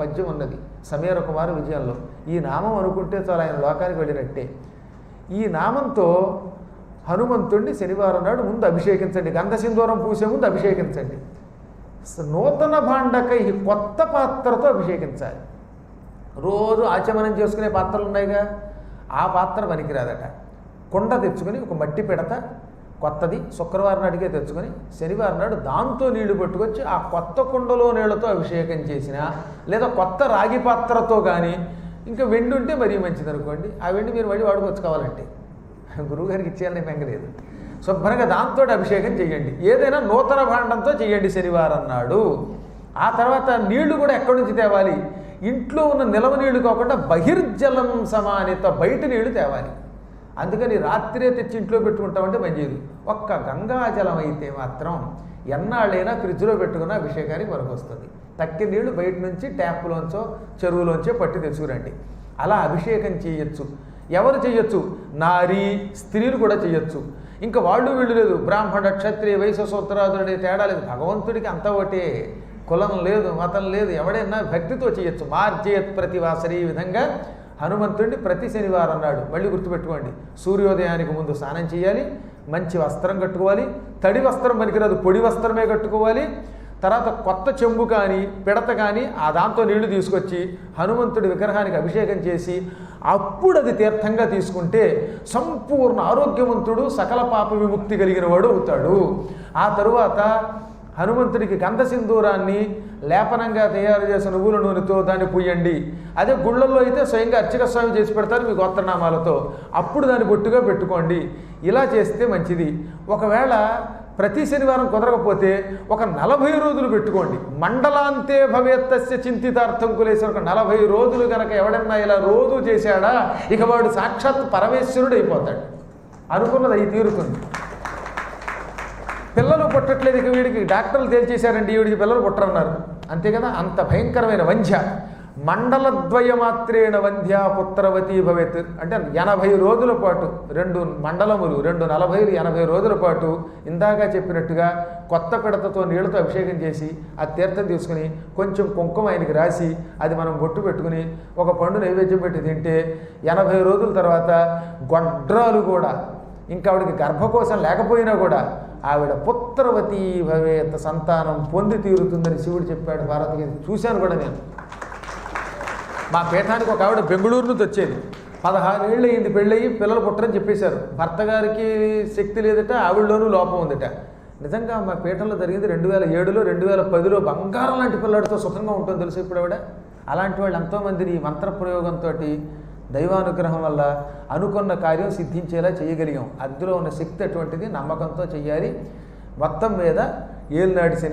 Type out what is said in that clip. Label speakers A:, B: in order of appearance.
A: పద్యం ఉన్నది. సమీర కుమార విజయంలో. ఈ నామం అనుకుంటే చాలు ఆయన లోకానికి వెళ్ళినట్టే. ఈ నామంతో హనుమంతుడిని శనివారం నాడు ముందు అభిషేకించండి. గంధసింధూరం పూసే ముందు అభిషేకించండి. నూతన భాండకై కొత్త పాత్రతో అభిషేకించాలి. రోజు ఆచమనం చేసుకునే పాత్రలు ఉన్నాయిగా. ఆ పాత్ర పనికిరాదట. కుండ తెచ్చుకొని ఒక మట్టి పిడత కొత్తది. శుక్రవారం నాటికే తెచ్చుకొని శనివారం నాడు దాంతో నీళ్ళు పట్టుకొచ్చి ఆ కొత్త కుండలో నీళ్ళతో అభిషేకం చేసిన లేదా కొత్త రాగి పాత్రతో కానీ ఇంకా వెండి ఉంటే మరీ మంచిది అనుకోండి ఆ వెండి మీరు మళ్ళీ వాడుకోవచ్చు కావాలంటే గురువుగారికి ఇచ్చేయాలని పెంగలేదు శుభ్రంగా దాంతో అభిషేకం చేయండి. ఏదైనా నూతన భాండంతో చేయండి శనివారం నాడు. ఆ తర్వాత నీళ్ళు కూడా ఎక్కడి నుంచి తేవాలి? ఇంట్లో ఉన్న నిలవ నీళ్ళు కాకుండా బహిర్జలం సమానిత బయట నీళ్ళు తేవాలి. అందుకని రాత్రే తెచ్చి ఇంట్లో పెట్టుకుంటామంటే మంచిది ఒక్క గంగాజలం అయితే మాత్రం ఎన్నాళ్ళైనా ఫ్రిడ్జ్లో పెట్టుకున్న అభిషేకానికి వస్తుంది తక్కి నీళ్ళు బయట నుంచి ట్యాప్లోంచో చెరువులోంచో పట్టి తెచ్చుకురండి. అలా అభిషేకం చేయొచ్చు. ఎవరు చేయొచ్చు? నారీ స్త్రీలు కూడా చేయొచ్చు. ఇంకా వాళ్ళు వీళ్ళు లేదు. బ్రాహ్మణ క్షత్రియ వయసు సూత్రాదుడే తేడా లేదు. భగవంతుడికి అంత ఒకటే. కులం లేదు మతం లేదు. ఎవడైనా భక్తితో చేయొచ్చు. మార్జయత్ ప్రతివాసరి ఈ విధంగా హనుమంతుడిని ప్రతి శనివారం నాడు మళ్ళీ గుర్తుపెట్టుకోండి సూర్యోదయానికి ముందు స్నానం చేయాలి మంచి వస్త్రం కట్టుకోవాలి తడి వస్త్రం పనికిరాదు పొడి వస్త్రమే కట్టుకోవాలి తర్వాత కొత్త చెంబు కానీ పిడత కానీ ఆ దాంతో నీళ్ళు తీసుకొచ్చి హనుమంతుడి విగ్రహానికి అభిషేకం చేసి అప్పుడు అది తీర్థంగా తీసుకుంటే సంపూర్ణ ఆరోగ్యవంతుడు సకల పాప విముక్తి కలిగిన వాడు అవుతాడు. ఆ తరువాత హనుమంతుడికి గంధసింధూరాన్ని లేపనంగా తయారు చేసిన నువ్వుల నూనెతో దాన్ని పుయ్యండి అదే గుళ్ళల్లో అయితే స్వయంగా అర్చక స్వామి చేసి పెడతారు మీ గోత్రనామాలతో. అప్పుడు దాన్ని బొట్టుగా పెట్టుకోండి. ఇలా చేస్తే మంచిది. ఒకవేళ ప్రతి శనివారం కుదరకపోతే ఒక నలభై రోజులు పెట్టుకోండి. మండలాంతే భవేత్తస్య చింతితార్థం కులేసిన ఒక నలభై రోజులు కనుక ఎవడన్నా ఇలా రోజు చేశాడా ఇక వాడు సాక్షాత్ పరమేశ్వరుడు అయిపోతాడు. అనుకున్నది అయి తీరుతుంది. పిల్లలు పుట్టట్లేదు ఇక వీడికి. డాక్టర్లు తేల్చేశారండి వీడికి పిల్లలు పుట్టరన్నారు. అంతే కదా? అంత భయంకరమైన వంధ్య. మండలద్వయ మాత్రేణ వంధ్య పుత్రవతి భవత్. అంటే ఎనభై రోజుల పాటు రెండు మండలములు రెండు నలభైలు ఎనభై రోజుల పాటు ఇందాక చెప్పినట్టుగా కొత్త పిడతతో నీళ్ళతో అభిషేకం చేసి ఆ తీర్థం తీసుకుని కొంచెం కుంకుమ ఆయనకి రాసి అది మనం బొట్టు పెట్టుకుని ఒక పండు నైవేద్యం పెట్టి తింటే ఎనభై రోజుల తర్వాత గొడ్రాలు కూడా ఇంకా ఆవిడకి గర్భకోశం లేకపోయినా కూడా ఆవిడ పుత్రవతి భవేత సంతానం పొంది తీరుతుందని శివుడు చెప్పాడు భారతకి చూశాను కూడా నేను. మా పీఠానికి ఒక ఆవిడ బెంగళూరు నుంచి వచ్చేది. పదహారేళ్ళు అయింది పెళ్ళయి పిల్లలు పుట్టరని చెప్పేశారు. భర్త గారికి శక్తి లేదట ఆవిడలోనూ లోపం ఉందట. నిజంగా మా పీఠంలో జరిగింది రెండు వేల ఏడులో రెండు వేల పదిలో బంగారం లాంటి పిల్లడితో సుఖంగా ఉంటుంది తెలుసు ఇప్పుడు ఆవిడ. అలాంటి వాళ్ళు ఎంతోమందిని ఈ మంత్ర దైవానుగ్రహం వల్ల అనుకున్న కార్యం సిద్ధించేలా చేయగలిగాం. అద్దులో ఉన్న శక్తి అటువంటిది నమ్మకంతో చేయాలి మొత్తం మీద ఏలినాటి శని